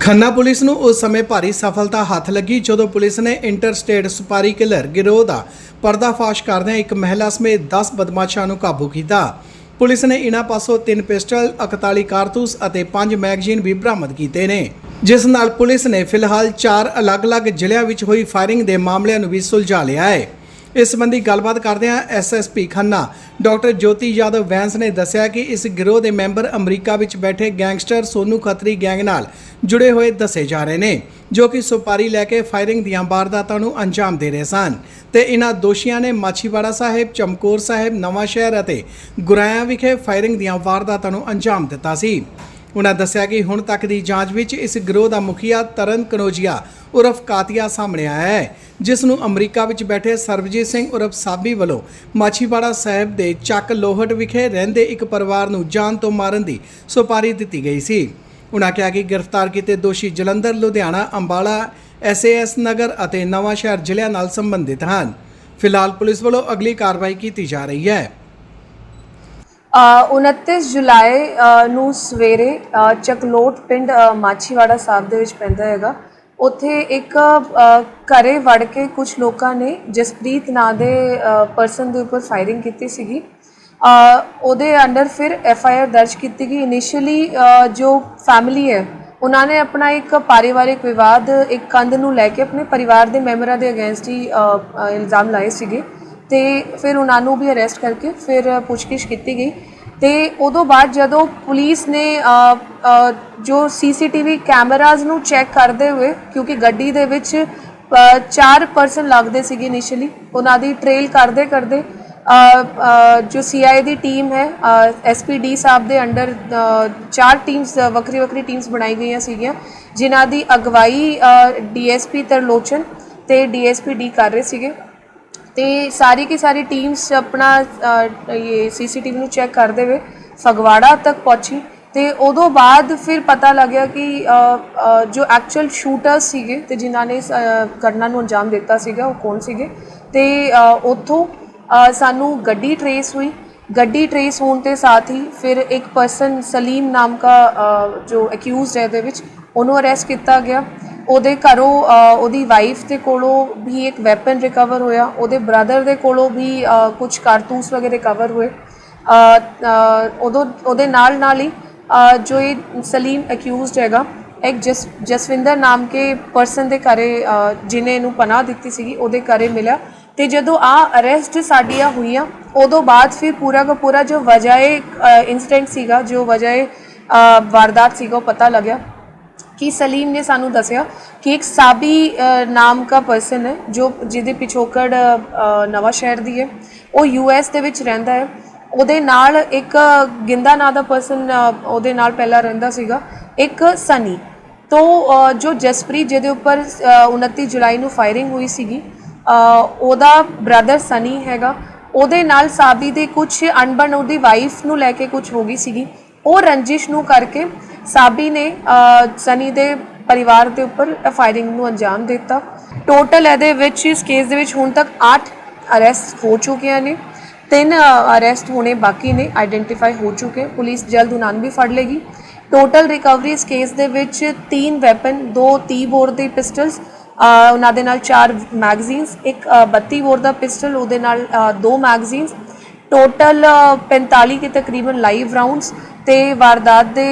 Khanna police ਨੂੰ ਉਸ ਸਮੇਂ ਭਾਰੀ ਸਫਲਤਾ ਹੱਥ ਲੱਗੀ ਜਦੋਂ ਪੁਲਿਸ ਨੇ ਇੰਟਰਸਟੇਟ ਸੁਪਾਰੀ ਕਿਲਰ ਗਿਰੋਹ ਦਾ ਪਰਦਾਫਾਸ਼ ਕਰਦਿਆਂ ਇੱਕ ਮਹਿਲਾ ਸਮੇਤ 10 ਬਦਮਾਸ਼ਾਂ ਨੂੰ ਕਾਬੂ ਕੀਤਾ। ਪੁਲਿਸ ਨੇ ਇਨ੍ਹਾਂ ਪਾਸੋਂ ਤਿੰਨ ਪਿਸਟਲ 41 ਕਾਰਤੂਸ ਅਤੇ 5 ਮੈਗਜ਼ੀਨ ਵੀ ਬਰਾਮਦ ਕੀਤੇ ਨੇ। ਜਿਸ ਨਾਲ ਪੁਲਿਸ ਨੇ ਫਿਲਹਾਲ 4 ਅਲੱਗ-ਅਲੱਗ ਜ਼ਿਲ੍ਹਿਆਂ ਵਿੱਚ ਹੋਈ ਫਾਇਰਿੰਗ ਦੇ ਮਾਮਲਿਆਂ ਨੂੰ ਵੀ ਸੁਲਝਾ ਲਿਆ ਹੈ। ਇਸ ਸੰਬੰਧੀ ਗੱਲਬਾਤ ਕਰਦਿਆਂ ਐਸਐਸਪੀ ਖੰਨਾ। ਡਾਕਟਰ ਜੋਤੀ ਯਾਦਵ ਵੈਂਸ ਨੇ ਦੱਸਿਆ ਕਿ ਇਸ ਗਿਰੋਹ ਦੇ ਮੈਂਬਰ ਅਮਰੀਕਾ ਵਿੱਚ ਬੈਠੇ ਗੈਂਗਸਟਰ ਸੋਨੂ ਖੱਤਰੀ ਗੈਂਗ ਨਾਲ ਜੁੜੇ ਹੋਏ ਦੱਸੇ ਜਾ ਰਹੇ ਨੇ, ਜੋ ਕਿ ਸੁਪਾਰੀ ਲੈ ਕੇ ਫਾਇਰਿੰਗ ਦੀਆਂ ਵਾਰਦਾਤਾਂ ਨੂੰ ਅੰਜਾਮ ਦੇ ਰਹੇ ਸਨ। ਤੇ ਇਹਨਾਂ ਦੋਸ਼ੀਆਂ ਨੇ ਮਾਛੀਵਾੜਾ ਸਾਹਿਬ, ਚਮਕੌਰ ਸਾਹਿਬ ਨਵਾਂ ਸ਼ਹਿਰ ਅਤੇ ਗੁਰਾਇਆ ਵਿਖੇ ਫਾਇਰਿੰਗ ਦੀਆਂ ਵਾਰਦਾਤਾਂ ਨੂੰ ਅੰਜਾਮ ਦਿੱਤਾ ਸੀ। ਉਨ੍ਹਾਂ ਦੱਸਿਆ ਕਿ ਹੁਣ ਤੱਕ ਦੀ ਜਾਂਚ ਵਿੱਚ ਇਸ ਗਿਰੋਹ ਦਾ ਮੁਖੀਆ ਤਰਨ ਕਨੋਜੀਆ ਉਰਫ ਕਾਤੀਆ ਸਾਹਮਣੇ ਆਇਆ ਹੈ, ਜਿਸ ਨੂੰ ਅਮਰੀਕਾ ਵਿੱਚ ਬੈਠੇ ਸਰਬਜੀਤ ਸਿੰਘ ਉਰਫ ਸਾਬੀ ਵੱਲੋਂ ਮਾਛੀਵਾੜਾ ਸਾਹਿਬ ਦੇ ਚੱਕ ਲੋਹਟ ਵਿਖੇ ਰਹਿੰਦੇ ਇੱਕ ਪਰਿਵਾਰ ਨੂੰ ਜਾਨ ਤੋਂ ਮਾਰਨ ਦੀ ਸੁਪਾਰੀ ਦਿੱਤੀ ਗਈ ਸੀ। ਉਨ੍ਹਾਂ ਕਿਹਾ ਕਿ ਗ੍ਰਿਫਤਾਰ ਕੀਤੇ ਦੋਸ਼ੀ ਜਲੰਧਰ, ਲੁਧਿਆਣਾ, ਅੰਬਾਲਾ ਐਸਏਐਸ ਨਗਰ ਅਤੇ ਨਵਾਂ ਸ਼ਹਿਰ ਜ਼ਿਲ੍ਹਿਆਂ ਨਾਲ ਸੰਬੰਧਿਤ ਹਨ। ਫਿਲਹਾਲ ਪੁਲਿਸ ਵੱਲੋਂ ਅਗਲੀ ਕਾਰਵਾਈ ਕੀਤੀ ਜਾ ਰਹੀ ਹੈ। 29 ਜੁਲਾਈ ਨੂੰ ਸਵੇਰੇ ਚਕਲੋਟ ਪਿੰਡ ਮਾਛੀਵਾੜਾ ਸਾਹਿਬ ਦੇ ਵਿੱਚ ਪੈਂਦਾ ਹੈਗਾ। ਉੱਥੇ ਇੱਕ ਅ, ਘਰੇ ਵੜ ਕੇ ਕੁਝ ਲੋਕਾਂ ਨੇ ਜਸਪ੍ਰੀਤ ਨਾਂ ਦੇ ਪਰਸਨ ਦੇ ਉੱਪਰ ਫਾਇਰਿੰਗ ਕੀਤੀ ਸੀਗੀ। ਉਹਦੇ ਅੰਡਰ ਫਿਰ ਐਫ ਆਈ ਆਰ ਦਰਜ ਕੀਤੀ ਗਈ। ਇਨੀਸ਼ੀਅਲੀ ਜੋ ਫੈਮਿਲੀ ਹੈ ਉਹਨਾਂ ਨੇ ਆਪਣਾ ਇੱਕ ਪਾਰਿਵਾਰਿਕ ਵਿਵਾਦ ਇੱਕ ਕੰਧ ਨੂੰ ਲੈ ਕੇ ਆਪਣੇ ਪਰਿਵਾਰ ਦੇ ਮੈਂਬਰਾਂ ਦੇ ਅਗੇਂਸਟ ਹੀ ਇਲਜ਼ਾਮ ਲਾਏ ਸੀਗੇ। ਤੇ ਫਿਰ ਉਹਨਾਂ ਨੂੰ ਵੀ ਅਰੈਸਟ ਕਰਕੇ ਫਿਰ ਪੁੱਛਗਿੱਛ ਕੀਤੀ ਗਈ ਤੇ ਉਦੋਂ ਬਾਅਦ ਜਦੋਂ ਪੁਲਿਸ ਨੇ ਅ, ਅ, ਜੋ ਸੀਸੀਟੀਵੀ ਕੈਮਰਾਜ਼ ਨੂੰ ਚੈੱਕ ਕਰਦੇ ਹੋਏ ਕਿਉਂਕਿ ਗੱਡੀ ਦੇ ਵਿੱਚ ਚਾਰ ਪਰਸਨ ਲੱਗਦੇ ਸੀਗੇ ਇਨੀਸ਼ੀਅਲੀ ਉਹਨਾਂ ਦੀ ਟ੍ਰੇਲ ਕਰਦੇ ਕਰਦੇ ਅ, ਅ, ਜੋ ਸੀਆਈ ਦੀ ਟੀਮ ਹੈ ਐਸਪੀਡੀ ਸਾਹਿਬ ਦੇ ਅੰਡਰ ਚਾਰ ਟੀਮਸ ਵੱਖਰੀ ਵੱਖਰੀ ਟੀਮਸ ਬਣਾਈ ਗਈਆਂ ਸੀਗੀਆਂ ਜਿਨ੍ਹਾਂ ਦੀ ਅਗਵਾਈ ਡੀਐਸਪੀ ਤਰਲੋਚਨ ਤੇ ਡੀਐਸਪੀ ਡੀ ਕਰ ਰਹੇ ਸੀਗੇ। ਤੇ ਸਾਰੀ ਕੀ ਸਾਰੀ ਟੀਮਸ ਆਪਣਾ ਅ, ਇਹ ਸੀਸੀਟੀਵੀ ਨੂੰ ਚੈੱਕ ਕਰਦੇ ਹੋਏ ਫਗਵਾੜਾ ਤੱਕ ਪਹੁੰਚੀ ਤੇ ਉਦੋਂ ਬਾਅਦ ਫਿਰ ਪਤਾ ਲੱਗਿਆ ਕਿ ਅ, ਅ, ਜੋ ਐਕਚੁਅਲ ਸ਼ੂਟਰ ਸੀਗੇ ਤੇ ਜਿਨ੍ਹਾਂ ਨੇ ਇਸ, ਅ, ਘਟਨਾ ਨੂੰ ਅੰਜਾਮ ਦਿੱਤਾ ਸੀਗਾ ਉਹ ਕੌਣ ਸੀਗੇ? ਤੇ ਅ, ਉੱਥੋਂ ਅ, ਸਾਨੂੰ ਗੱਡੀ ਟਰੇਸ ਹੋਈ। ਗੱਡੀ ਟਰੇਸ ਹੋਣ ਤੇ ਸਾਥ ਹੀ ਫਿਰ ਇੱਕ ਪਰਸਨ ਸਲੀਮ ਨਾਮ ਦਾ ਜੋ ਅਕਿਊਜ਼ਡ ਹੈ ਇਹਦੇ ਵਿੱਚ ਉਹਨੂੰ ਅਰੈਸਟ ਕੀਤਾ ਗਿਆ। ਉਹਦੇ ਘਰੋਂ ਉਹਦੀ ਵਾਈਫ ਦੇ ਕੋਲੋਂ ਵੀ ਇੱਕ ਵੈਪਨ ਰਿਕਵਰ ਹੋਇਆ। ਉਹਦੇ ਬ੍ਰਦਰ ਦੇ ਕੋਲੋਂ ਵੀ ਕੁਝ ਕਾਰਤੂਸ ਵਗੈਰੇ ਰਿਕਵਰ ਹੋਏ। ਉਦੋਂ ਉਹਦੇ ਨਾਲ ਨਾਲ ਹੀ ਜੋ ਇਹ ਸਲੀਮ ਅਕਿਊਜ਼ਡ ਹੈਗਾ ਇੱਕ ਜਸ ਜਸਵਿੰਦਰ ਨਾਮ ਕੇ ਪਰਸਨ ਦੇ ਘਰੇ ਅ, ਜਿਹਨੇ ਇਹਨੂੰ ਪਨਾਹ ਦਿੱਤੀ ਸੀਗੀ ਉਹਦੇ ਘਰੇ ਮਿਲਿਆ। ਤੇ ਜਦੋਂ ਆ ਅਰੈਸਟ ਸਾਡੀਆਂ ਹੋਈਆਂ ਉਦੋਂ ਬਾਅਦ ਫਿਰ ਪੂਰਾ ਦਾ ਪੂਰਾ ਜੋ ਵਜਾਏ ਇਨਸੀਡੈਂਟ ਸੀਗਾ ਜੋ ਵਜਾਏ ਵਾਰਦਾਤ ਸੀਗਾ ਉਹ ਪਤਾ ਲੱਗਿਆ। ਕਿ ਸਲੀਮ ਨੇ ਸਾਨੂੰ ਦੱਸਿਆ ਕਿ ਇੱਕ ਸਾਬੀ ਨਾਮ ਦਾ ਪਰਸਨ ਹੈ ਜੋ ਜਿਹਦੇ ਪਿਛੋਕੜ ਅ, ਨਵਾਂ ਸ਼ਹਿਰ ਦੀ ਹੈ। ਉਹ ਯੂਐਸ ਦੇ ਵਿੱਚ ਰਹਿੰਦਾ ਹੈ। ਉਹਦੇ ਨਾਲ ਇੱਕ ਗਿੰਦਾ ਨਾਂ ਦਾ ਪਰਸਨ ਉਹਦੇ ਨਾਲ ਪਹਿਲਾਂ ਰਹਿੰਦਾ ਸੀਗਾ। ਇੱਕ ਸਨੀ। ਤੋਂ ਜੋ ਜਸਪ੍ਰੀਤ ਜਿਹਦੇ ਉੱਪਰ ਅ, 29 ਜੁਲਾਈ ਨੂੰ ਫਾਇਰਿੰਗ ਹੋਈ ਸੀਗੀ ਉਹਦਾ ਬ੍ਰਦਰ ਸਨੀ ਹੈਗਾ। ਉਹਦੇ ਨਾਲ ਸਾਬੀ ਦੇ ਕੁਝ ਅਣਬਣ ਉਹਦੀ ਵਾਈਫ ਨੂੰ ਲੈ ਕੇ ਕੁਝ ਹੋ ਗਈ ਸੀਗੀ। ਉਹ ਰੰਜਿਸ਼ ਨੂੰ ਕਰਕੇ ਸਾਬੀ ਨੇ ਸਨੀ ਦੇ ਪਰਿਵਾਰ ਦੇ ਉੱਪਰ ਫਾਇਰਿੰਗ ਨੂੰ ਅੰਜਾਮ ਦਿੱਤਾ। ਟੋਟਲ ਇਹਦੇ ਵਿੱਚ ਇਸ ਕੇਸ ਦੇ ਵਿੱਚ ਹੁਣ ਤੱਕ 8 ਅਰੈਸਟ ਹੋ ਚੁੱਕੀਆਂ ਨੇ ਤਿੰਨ ਅਰੈਸਟ ਹੋਣੇ ਬਾਕੀ ਨੇ ਆਈਡੈਂਟੀਫਾਈ ਹੋ ਚੁੱਕੇ ਪੁਲਿਸ ਜਲਦ ਉਹਨਾਂ ਨੂੰ ਵੀ ਫੜ ਲੇਗੀ। ਟੋਟਲ ਰਿਕਵਰੀ ਇਸ ਕੇਸ ਦੇ ਵਿੱਚ ਤਿੰਨ ਵੈਪਨ ਦੋ 30 ਬੋਰ ਦੇ ਪਿਸਟਲਸ ਉਹਨਾਂ ਦੇ ਨਾਲ ਚਾਰ ਮੈਗਜ਼ੀਨਸ ਇੱਕ ਅ, 32 ਬੋਰ ਦਾ ਪਿਸਟਲ ਉਹਦੇ ਨਾਲ ਅ, ਦੋ ਮੈਗਜ਼ੀਨਸ ਟੋਟਲ 45 ਕੇ ਤਕਰੀਬਨ ਲਾਈਵ ਰਾਉਂਡਸ ਤੇ ਵਾਰਦਾਤ ਦੇ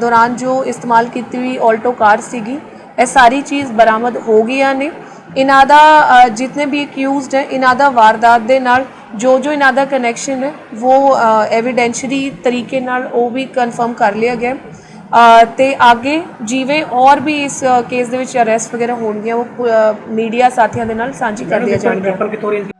ਦੌਰਾਨ ਜੋ ਇਸਤੇਮਾਲ ਕੀਤੀ ਹੋਈ ਆਲਟੋ ਕਾਰ ਸੀਗੀ ਇਹ ਸਾਰੀ ਚੀਜ਼ ਬਰਾਮਦ ਹੋ ਗਈਆਂ ਨੇ। ਇਹਨਾਂ ਦਾ ਅ, ਜਿਤਨੇ ਵੀ ਅਕਿਊਜ਼ਡ ਹੈ ਇਹਨਾਂ ਦਾ ਵਾਰਦਾਤ ਦੇ ਨਾਲ ਜੋ ਜੋ ਇਹਨਾਂ ਦਾ ਕਨੈਕਸ਼ਨ ਹੈ ਉਹ ਐਵੀਡੈਂਸ਼ਰੀ ਤਰੀਕੇ ਨਾਲ ਉਹ ਵੀ ਕਨਫਰਮ ਕਰ ਲਿਆ ਗਿਆ। ਤੇ ਅੱਗੇ ਜਿਵੇਂ ਔਰ ਵੀ ਇਸ ਕੇਸ ਦੇ ਵਿੱਚ ਅਰੈਸਟ ਵਗੈਰਾ ਹੋਣਗੀਆਂ ਉਹ ਮੀਡੀਆ ਸਾਥੀਆਂ ਦੇ ਨਾਲ ਸਾਂਝੀ ਕਰ ਲਿਆ ਜਾਣਗੀਆਂ।